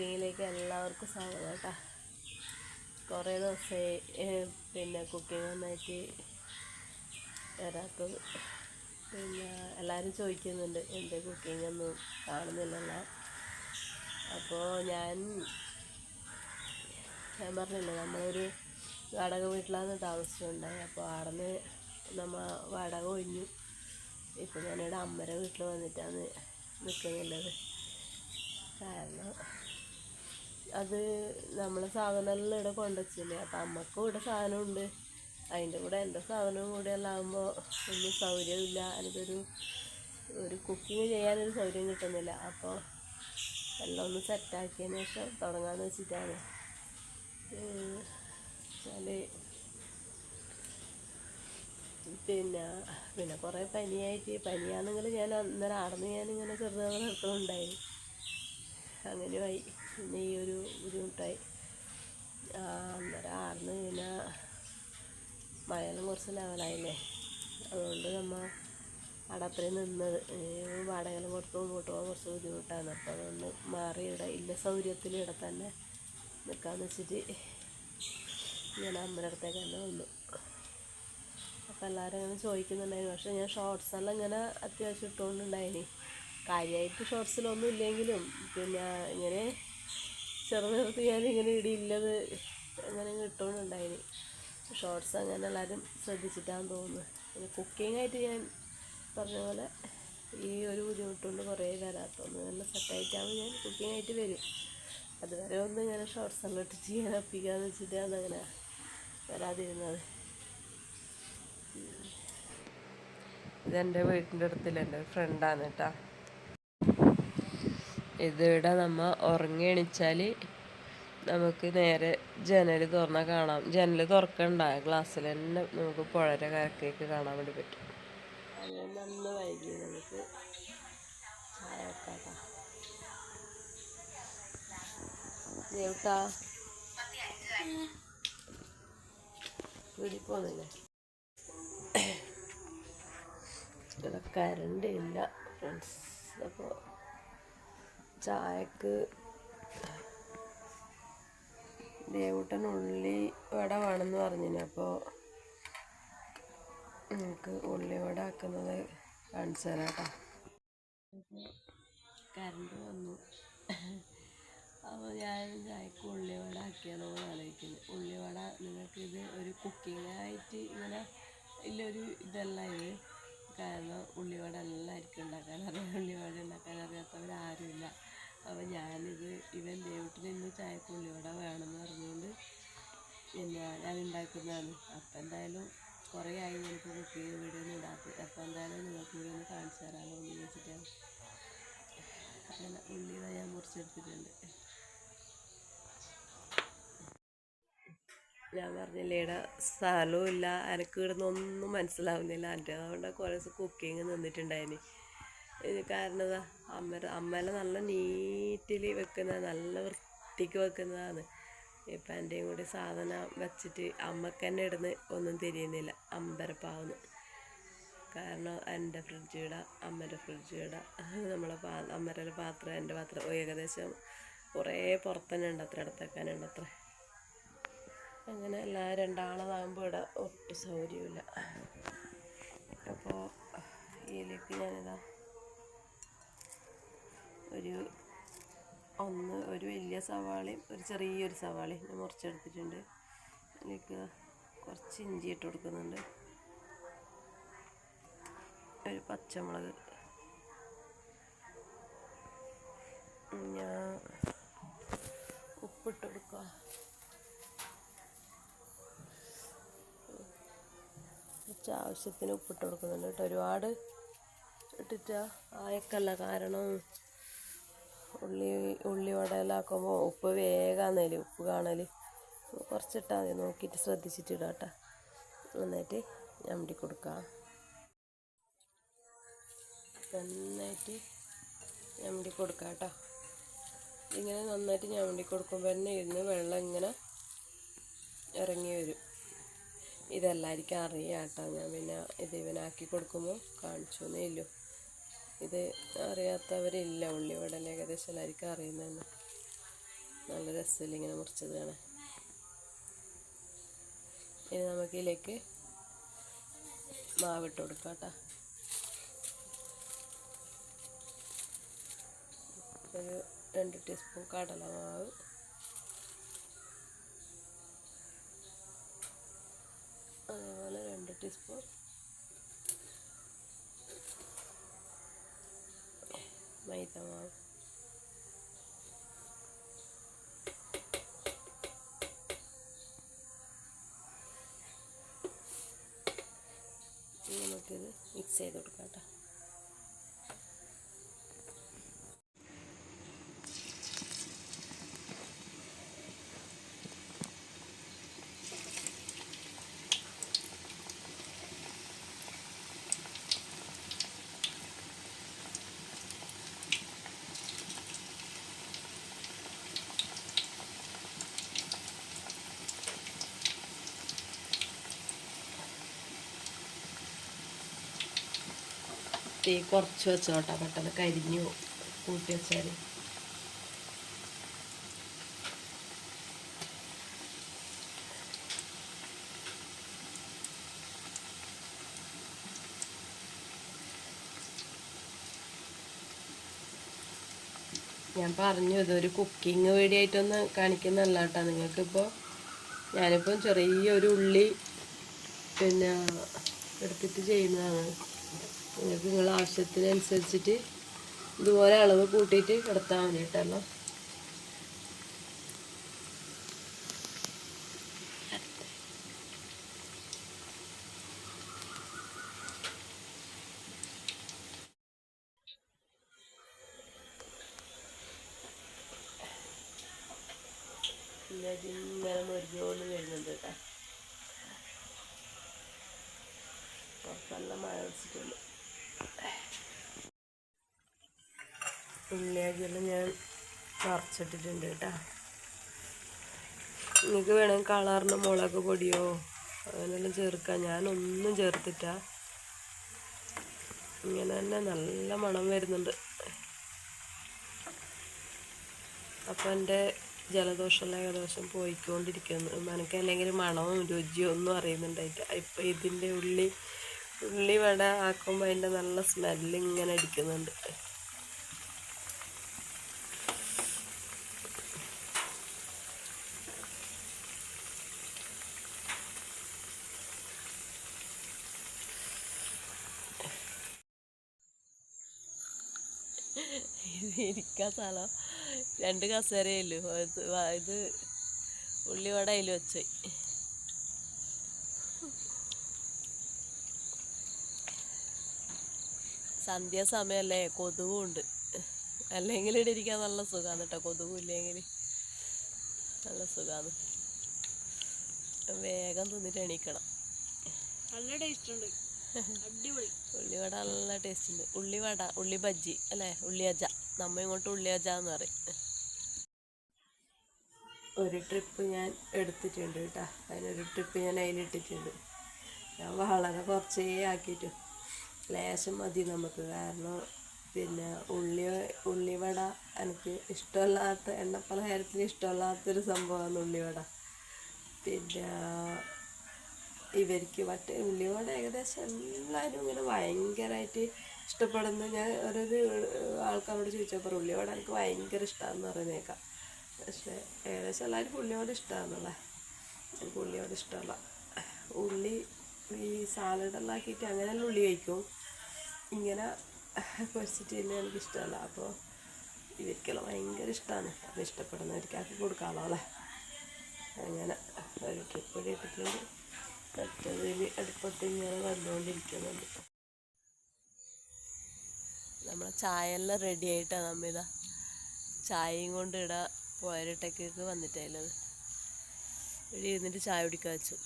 സ്വാഗതം കേട്ടോ. കുറേ ദിവസമായി പിന്നെ കുക്കിംഗ് നന്നായിട്ട് വരാത്തത് പിന്നെ എല്ലാവരും ചോദിക്കുന്നുണ്ട് എന്റെ കുക്കിംഗ് ഒന്നും കാണുന്നില്ലല്ല? അപ്പോൾ ഞാൻ ഞാൻ പറഞ്ഞില്ലേ നമ്മളൊരു വാടക വീട്ടിലാണ് താമസിച്ചുണ്ടായി അപ്പോൾ അവിടെ നിന്ന് നമ്മൾ വാടക ഒഴിഞ്ഞു ഇപ്പം ഞാനിവിടെ അമ്മയുടെ വീട്ടിൽ വന്നിട്ടാണ് നിൽക്കുന്നുള്ളത്. കാരണം അത് നമ്മളെ സാധനമെല്ലാം ഇവിടെ കൊണ്ടുവച്ചില്ലേ. അപ്പം അമ്മക്കും ഇവിടെ സാധനമുണ്ട്. അതിന്റെ കൂടെ എന്റെ സാധനവും കൂടെ എല്ലാം ആകുമ്പോൾ ഒന്നും സൗകര്യമില്ല. എനിക്കൊരു ഒരു കുക്കിങ് ചെയ്യാനൊരു സൗകര്യം കിട്ടുന്നില്ല. അപ്പോൾ എല്ലാം ഒന്ന് സെറ്റാക്കിയതിന് ശേഷം തുടങ്ങാമെന്ന് വെച്ചിട്ടാണ്. പിന്നെ പിന്നെ കുറേ പനിയായിട്ട് പനിയാണെങ്കിൽ ഞാൻ അന്നേരം ആടന്ന് ഞാനിങ്ങനെ ചെറുതായി നടക്കുന്നുണ്ടായി അങ്ങനെയായി. ഈ ഒരു ബുദ്ധിമുട്ടായി അന്നേരം ആർന്ന് പിന്നെ മഴയെല്ലാം കുറച്ച് ലെവലായില്ലേ. അതുകൊണ്ട് നമ്മൾ അവിടെ അത്രയും നിന്നത്. വാടകയെല്ലാം കൊടുത്ത് മുമ്പോട്ട് പോകാൻ കുറച്ച് ബുദ്ധിമുട്ടാണ്. അപ്പോൾ അതുകൊണ്ട് മാറി ഇവിടെ ഇല്ല സൗകര്യത്തിൽ ഇവിടെ തന്നെ നിൽക്കാമെന്ന് വെച്ചിട്ട് ഞാൻ അമ്മയുടെ അടുത്തേക്ക് തന്നെ വന്നു. അപ്പോൾ എല്ലാവരും അങ്ങനെ ചോദിക്കുന്നുണ്ടായിരുന്നു. പക്ഷേ ഞാൻ ഷോർട്സ് എല്ലാം ഇങ്ങനെ അത്യാവശ്യം ഇട്ടുകൊണ്ടുണ്ടായിനി. കാര്യമായിട്ട് ഷോർട്സിലൊന്നും ഇല്ലെങ്കിലും പിന്നെ ഇങ്ങനെ ചെറുനിർത്തി ഞാനിങ്ങനെ ഇടിയില്ലത് അങ്ങനെ കിട്ടുന്നുണ്ടായിന് ഷോർട്സ് അങ്ങനെ എല്ലാവരും ശ്രദ്ധിച്ചിട്ടാന്ന് തോന്നുന്നു. പിന്നെ കുക്കിംഗ് ആയിട്ട് ഞാൻ പറഞ്ഞ പോലെ ഈ ഒരു ബുദ്ധിമുട്ടുകൊണ്ട് കുറേ വരാത്തൊന്ന്. നല്ല സെറ്റായിട്ടാകുമ്പോൾ ഞാൻ കുക്കിംഗ് ആയിട്ട് വരും. അതുവരെ ഒന്ന് ഇങ്ങനെ ഷോർട്സ് എല്ലാം ഇട്ട് ചെയ്യാൻ ഒപ്പിക്കാന്ന് വെച്ചിട്ടാണ് അങ്ങനെ വരാതിരുന്നത്. ഇതെന്റെ വീട്ടിന്റെ അടുത്തില്ല എന്റെ ഫ്രണ്ടാണ് കേട്ടോ ഇതിവിടെ നമ്മൾ ഉറങ്ങി എണിച്ചാൽ നമുക്ക് നേരെ ജനൽ തുറന്നാൽ കാണാം. ജനൽ തുറക്കണ്ട. ഗ്ലാസ്സിൽ തന്നെ നമുക്ക് പുഴയുടെ കരക്കേക്ക് കാണാൻ വേണ്ടി പറ്റും. നന്ന് വൈകി നമുക്ക് ചായ വെക്കാട്ടാ. ദേവട്ടാ? വീട്ടിൽ പോകുന്നില്ലേ? ഇവിടെ കരണ്ട് ഇല്ല. ഫ്രണ്ട്സ് അപ്പോൾ ചായക്ക് ദേവൂട്ടൻ ഉള്ളി വട വേണമെന്ന് പറഞ്ഞിന്. അപ്പോൾ നമുക്ക് ഉള്ളി വട ആക്കുന്നത് കാണിച്ചു തരാം കേട്ടോ. കറണ്ട് വന്നു. അപ്പോൾ ഞാൻ ചായക്ക് ഉള്ളിവട ആക്കിയാലോ എന്ന് ആലോചിക്കുന്നത് ഉള്ളിവട നിങ്ങൾക്ക് ഇത് ഒരു കുക്കിംഗ് ആയിട്ട് ഇങ്ങനെ ഇല്ലൊരു ഇതല്ല ഇത്. കാരണം ഉള്ളിവട എല്ലാവർക്കും ഉണ്ടാക്കാൻ അറിയാം. ഉള്ളിവട ഉണ്ടാക്കാൻ അറിയാത്തവരാരുമില്ല അപ്പോൾ ഞാനിത് ഇവൻ ദേവട്ടിന് ഇന്ന് ചായക്ക് ഉള്ളിവട വേണമെന്ന് പറഞ്ഞുകൊണ്ട് പിന്നെ ഉണ്ടാക്കുന്നതാണ് അപ്പം എന്തായാലും കുറേ ആയി എനിക്ക് കുക്കിംഗ് വീഡിയോ ഒന്നും ഇടാത്തത് അപ്പോൾ എന്തായാലും നിങ്ങൾക്ക് കൂടി ഒന്ന് കാണിച്ചു തരാമോ എന്ന് ചോദിച്ചിട്ടാണ് അങ്ങനെ ഉള്ളി ഞാൻ മുറിച്ചെടുത്തിട്ടുണ്ട്. ഞാൻ പറഞ്ഞില്ലേ ഇവിടെ സ്ഥലവും ഇല്ല എനിക്ക് ഇവിടുന്ന് ഒന്നും മനസ്സിലാവുന്നില്ല. എന്റെ അതുകൊണ്ട് കുറേ ദിവസം കുക്കിങ് നിന്നിട്ടുണ്ടായിന്. കാരണം അമ്മ അമ്മേനെ നല്ല നീറ്റിൽ വെക്കുന്ന നല്ല വൃത്തിക്ക് വെക്കുന്നതാണ്. ഇപ്പം എന്റെയും കൂടി സാധനം വെച്ചിട്ട് അമ്മയ്ക്ക് തന്നെ ഇടുന്ന് ഒന്നും തിരിയുന്നില്ല. അമ്പരപ്പാവുന്നു കാരണം എന്റെ ഫ്രിഡ്ജ് ഇടാം അമ്മേന്റെ ഫ്രിഡ്ജ് ഇടാം നമ്മളെ പാ അമ്മരുടെ പാത്രം എന്റെ പാത്രം ഏകദേശം കുറേ പുറത്തന്നെ ഉണ്ട് അത്ര എടുത്തേക്കാനുണ്ട് അത്ര. അങ്ങനെ എല്ലാ രണ്ടാളതാകുമ്പോൾ ഇവിടെ ഒട്ടും സൗകര്യമില്ല അപ്പോൾ ഇതിലേക്ക് ഞാനിതാ ഒരു ഒന്ന് ഒരു വലിയ സവാളയും ഒരു ചെറിയൊരു സവാളയും ഞാൻ മുറിച്ചെടുത്തിട്ടുണ്ട്. അതിലേക്ക് കുറച്ച് ഇഞ്ചി ഇട്ട് കൊടുക്കുന്നുണ്ട്. ഒരു പച്ചമുളക്. ഞാൻ ഉപ്പിട്ട് കൊടുക്കുക കുറച്ച് ആവശ്യത്തിന് ഉപ്പിട്ട് കൊടുക്കുന്നുണ്ട് കേട്ടോ. ഒരുപാട് ഇട്ടിട്ട് ആയക്കല്ല കാരണം ഉള്ളി ഉള്ളി വടയിലാക്കുമ്പോൾ ഉപ്പ് വേഗാന്നേൽ ഉപ്പ് കാണൽ. കുറച്ചിട്ടാൽ മതി നോക്കിയിട്ട് ശ്രദ്ധിച്ചിട്ട് ഇടാം നന്നായിട്ട് ഞമ്മടി കൊടുക്കാം. നന്നായിട്ട് ഞമ്മടി കൊടുക്കാം കേട്ടോ ഇങ്ങനെ നന്നായിട്ട് ഞമ്മടി കൊടുക്കുമ്പോൾ തന്നെ ഇരുന്ന് വെള്ളം ഇങ്ങനെ ഇറങ്ങി വരും. ഇതെല്ലാവർക്കും അറിയാം കേട്ടോ ഞാൻ പിന്നെ ഇത് ഇവനാക്കി കൊടുക്കുമ്പോൾ കാണിച്ചു എന്നേ ഇല്ലു. ഇത് അറിയാത്തവരില്ല ഉള്ളിവടൽ ഏകദേശം എല്ലാവർക്കും അറിയുന്നതന്നെ. നല്ല രസമില്ല ഇങ്ങനെ മുറിച്ചത് ഇനി നമുക്ക് ഇതിലേക്ക് മാവിട്ട് കൊടുക്കാം കേട്ടോ. ഒരു രണ്ട് ടീസ്പൂൺ കടലമാവ് അതേപോലെ രണ്ട് ടീസ്പൂൺ ഇനി നമുക്കിത് മിക്സ് ചെയ്ത് കൊടുക്കാം കേട്ടോ. തീ കുറച്ച് വെച്ചോട്ടെ പെട്ടെന്ന് കരിഞ്ഞു. കൂട്ടി വെച്ചാൽ ഞാൻ പറഞ്ഞു ഇതൊരു കുക്കിംഗ് വീഡിയോ ആയിട്ടൊന്ന് കാണിക്കുന്നതല്ല കേട്ടോ നിങ്ങൾക്കിപ്പോൾ ഞാനിപ്പം ചെറിയൊരു ഉള്ളി പിന്നെ എടുത്തിട്ട് ചെയ്യുന്നതാണ്. നിങ്ങൾക്ക് നിങ്ങൾ ആവശ്യത്തിനനുസരിച്ചിട്ട് ഇതുപോലെ അളവ് കൂട്ടിയിട്ട് കിടത്താൻ വേണ്ടിയിട്ടല്ലോ പിന്നെ വരുന്നുണ്ട് കേട്ടോ. പുറത്ത് നല്ല മഴ പിടിച്ചിട്ടുണ്ട് ഉള്ളിയാക്കിയെല്ലാം ഞാൻ നിറച്ചിട്ടിട്ടുണ്ട് കേട്ടോ. നിങ്ങൾക്ക് വേണമെങ്കിൽ കളറിന് മുളക് പൊടിയോ അങ്ങനെയെല്ലാം ചേർക്കാം. ഞാനൊന്നും ചേർത്തിട്ട. ഇങ്ങനെ തന്നെ നല്ല മണം വരുന്നുണ്ട്. അപ്പം എന്റെ ജലദോഷമെല്ലാം ഏകദേശം പോയിക്കൊണ്ടിരിക്കുന്നു. എനിക്ക് അല്ലെങ്കിൽ മണവും രുചിയോ ഒന്നും അറിയുന്നുണ്ടായിട്ട് ഇപ്പം ഇതിന്റെ ഉള്ളി ഉള്ളി വട ആക്കുമ്പോൾ അതിന്റെ നല്ല സ്മെല്ല് ഇങ്ങനെ അടിക്കുന്നുണ്ട്. ഇരിക്കാൻ സ്ഥലം. രണ്ട് കസേരയല്ലോ ഇത് ഉള്ളിവട അതിൽ വെച്ച് സന്ധ്യാസമയല്ലേ കൊതുകുണ്ട്. അല്ലെങ്കിൽ ഇവിടെ ഇരിക്കാൻ നല്ല സുഖമാണ് കേട്ടോ കൊതുകും ഇല്ലെങ്കിൽ നല്ല സുഖമാണ് വേഗം തിന്നിട്ട് എണീക്കണം. നല്ല ടേസ്റ്റ് ഉണ്ട്. ഉള്ളിവട നല്ല ടേസ്റ്റ് ഉണ്ട് ഉള്ളിവട ഉള്ളി ബജ്ജി അല്ലേ? ഉള്ളിയജ നമ്മ ഇങ്ങോട്ട് ഉള്ളിയജ എന്ന് പറയും. ഒരു ട്രിപ്പ് ഞാൻ എടുത്തിട്ടുണ്ട് കേട്ടോ. അതിനൊരു ട്രിപ്പ് ഞാൻ അതിലിട്ടിട്ടുണ്ട്. ഞാൻ വളരെ കുറച്ചേ ആക്കിയിട്ടു. ലേശം മതി നമുക്ക്. കാരണം പിന്നെ ഉള്ളി ഉള്ളിവട എനിക്ക് ഇഷ്ടമല്ലാത്ത എണ്ണപ്പലഹാരത്തിന് ഇഷ്ടമല്ലാത്തൊരു സംഭവമാണ് ഉള്ളിവട. പിന്നെ ഇവർക്ക് മറ്റേ ഉള്ളിയോട് ഏകദേശം എല്ലാവരും ഇങ്ങനെ ഭയങ്കരമായിട്ട് ഇഷ്ടപ്പെടുന്നു ഞാൻ ഓരോരു ആൾക്കാരോട് ചോദിച്ചപ്പോൾ ഉള്ളിയോട് എനിക്ക് ഭയങ്കര ഇഷ്ടമാണെന്ന് പറയുന്നേക്കാം പക്ഷേ ഏകദേശം എല്ലാവർക്കും ഉള്ളിയോട് ഇഷ്ടമാണെന്നല്ലേ എനിക്ക് ഉള്ളിയോട് ഇഷ്ടമല്ല. ഉള്ളി ഈ സാലഡെല്ലാം ആക്കിയിട്ട് അങ്ങനെയല്ല ഉള്ളി കഴിക്കും? ഇങ്ങനെ പൊരിച്ചിട്ട് തന്നെ എനിക്ക് ഇഷ്ടമല്ല. അപ്പോൾ ഇവർക്കെല്ലാം ഭയങ്കര ഇഷ്ടമാണ് അത് ഇഷ്ടപ്പെടുന്നവർക്ക് ആക്കി കൊടുക്കാമല്ലോ അല്ലേ? അങ്ങനെ ഒരു ട്രിപ്പ് കേട്ടിട്ടുണ്ട് മറ്റേതിൽ അടുപ്പത്ത് ഇങ്ങനെ വന്നുകൊണ്ടിരിക്കുന്നുണ്ട് നമ്മളെ ചായ എല്ലാം റെഡി ആയിട്ടാണ് നമ്മിതാ ചായയും കൊണ്ട് ഇടാ പോയരട്ടക്കേക്ക് വന്നിട്ടായില്ലത് ഇവിടെ ഇരുന്നിട്ട് ചായ കുടിക്കാൻ വെച്ചു.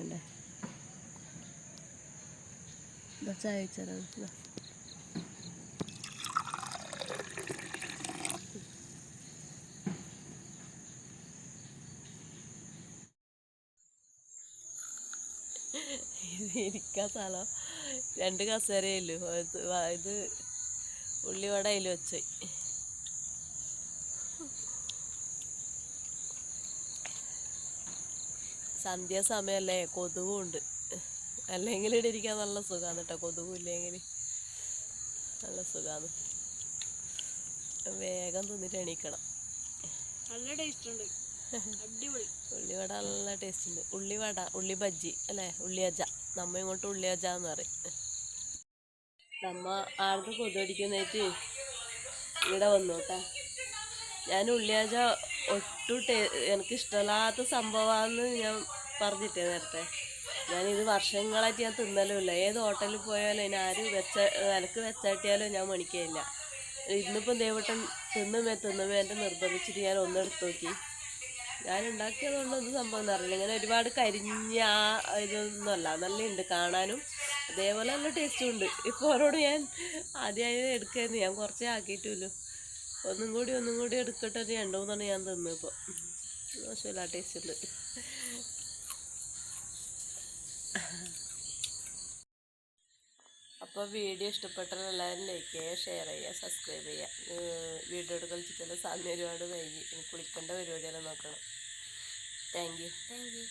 ഇതാ ചായ ഇരിക്കാൻ സ്ഥലം രണ്ട് കസേരയല്ലോ ഇത് ഉള്ളിവട അതിൽ വെച്ച്. സന്ധ്യാസമയല്ലേ? കൊതുകുണ്ട് അല്ലെങ്കിൽ ഇവിടെ ഇരിക്കാൻ നല്ല സുഖമാണ് കേട്ടോ കൊതുകും ഇല്ലെങ്കിൽ നല്ല സുഖമാണ് വേഗം തിന്നിട്ട് എണീക്കണം. നല്ല ടേസ്റ്റ് ഉണ്ട്. അടിപൊളി. ഉള്ളിവട നല്ല ടേസ്റ്റ് ഉണ്ട്. ഉള്ളിവട ഉള്ളി ബജ്ജി അല്ലേ? ഉള്ളിയജ നമ്മ ഇങ്ങോട്ട് ഉള്ളിയജ എന്ന് പറയും. നമ്മ ആർക്ക് കൊതുകടിക്കുന്നേറ്റ് ഇവിടെ വന്നു കേട്ടാ ഞാൻ ഉള്ളിയാജ ഒട്ടും ടേ എനിക്ക് ഇഷ്ടമില്ലാത്ത സംഭവമാണെന്ന് ഞാൻ പറഞ്ഞിട്ടേ നേരത്തെ. ഞാനിത് വർഷങ്ങളായിട്ട് ഞാൻ തിന്നലുമില്ല. ഏത് ഹോട്ടലിൽ പോയാലും അതിന് ആര് വെച്ച വിലക്ക് വെച്ചാട്ടിയാലും ഞാൻ മണിക്കയില്ല. ഇന്നിപ്പം ദേവട്ടൻ തിന്നുമേ തിന്നുമേ എന്റെ നിർബന്ധിച്ചിട്ട് ഞാൻ ഒന്നെടുത്ത് നോക്കി. ഞാൻ ഉണ്ടാക്കിയതുകൊണ്ട് ഇത് സംഭവം എന്ന് അറിയില്ല. ഇങ്ങനെ ഒരുപാട് കരിഞ്ഞ ആ ഇതൊന്നുമല്ല. നല്ലുണ്ട് കാണാനും. അതേപോലെ നല്ല ടേസ്റ്റും ഉണ്ട്. ഇപ്പോൾ അവരോട് ഞാൻ ആദ്യമായി എടുക്കായിരുന്നു. ഞാൻ കുറച്ചേ ആക്കിയിട്ടുള്ളൂ. ഒന്നും കൂടി ഒന്നും കൂടി എടുക്കട്ടെ രണ്ട് മൂന്നെണ്ണം ഞാൻ തിന്നു ഇപ്പോൾ മോശമില്ല ടേസ്റ്റ് ഉണ്ട്. അപ്പോൾ വീഡിയോ ഇഷ്ടപ്പെട്ടാൽ എല്ലാവരും ലൈക്ക് ചെയ്യുക ഷെയർ ചെയ്യുക സബ്സ്ക്രൈബ് ചെയ്യുക. വീഡിയോ കളിച്ചിട്ടുള്ള സമയം ഒരുപാട് വൈകി. കുളിക്കേണ്ട പരിപാടിയെല്ലാം നോക്കണം. Thank you thank you